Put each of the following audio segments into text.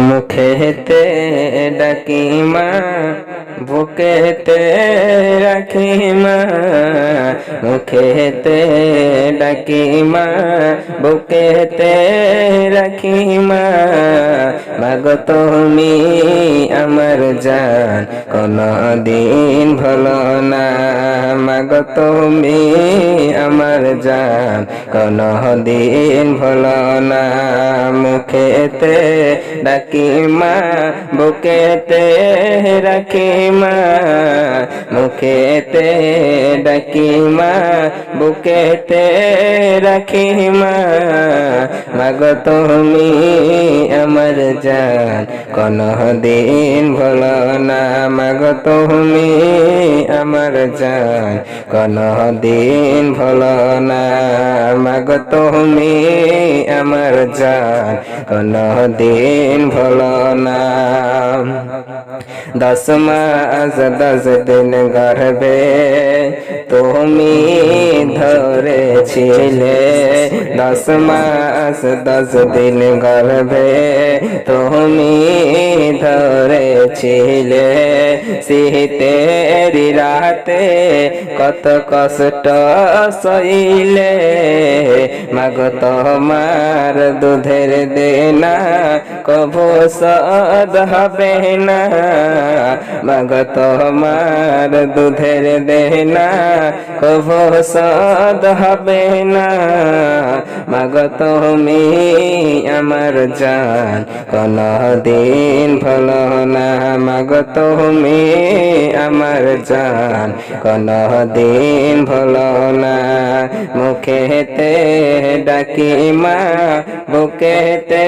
মুখেতে ডাকি মা বুকেতে রাখি মা মুখেতে ডাকি মা বুকেতে রাখি মা মাগ তুমি আমার জান দিন ভালো না। মাগ তুমি আমার জান দিন ভালো না। মুখেতে ডাকি মা, বুকেতে রাখি মা। মুখেতে ডাকি মা, বুকেতে রাখি মা। মাগ তুমি আমার জান কোন দিন ভুলো না, মাগ তুমি আমার কোন দিন ভুলো না, মাগ তুমি আমার কোন দিন ভুলো না। দশ মাস, দশ দিন গর্ভে তুমি ধরেছিলে দশ মাস, দশ দিন গর্ভে তুমি ধরেছিলে শীতের রাতে কত কষ্ট সইলে। মাগ তোমার দুধের দেনা কভু সদ হবে না। মাগ তোমার দুধের দেনা কভু সদ হবে না। মাগ তুমি আমার জান কোন দিন ভালো না। মাগ তুমি আমার জান কোন দিন ভালো না। মুখেতে ডাকি মা বুকেতে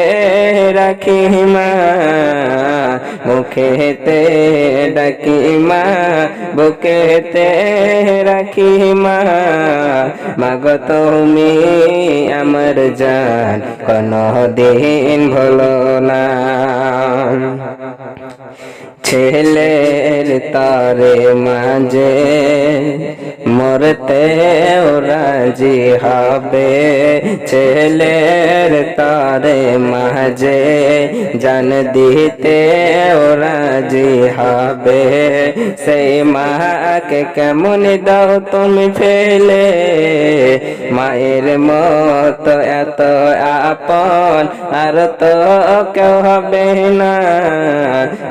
রাখি মা। মুখেতে ডাকি মা বুকেতে রাখি মা। মাগ তুমি আমার জান কোন দিন ভুলো না। ছেলের তারে মাঝে মরতে রাজি হবে। ছেলের তারে মাঝে জান দিতে রাজি হবে। সেই মাকে কেমন দাও তুমি ফেলে? মায়ের মত এত আপন, আর তো কেউ হবে না।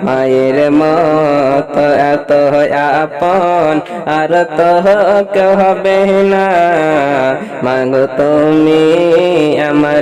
মায়ের মত এত আপন আর তো কহবে হবে না মাগ তুমি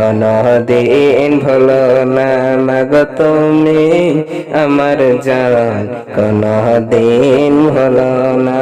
জান কোন দিন ভুলো না মাগ তুমি আমার জান কোন দিন ভুলো না।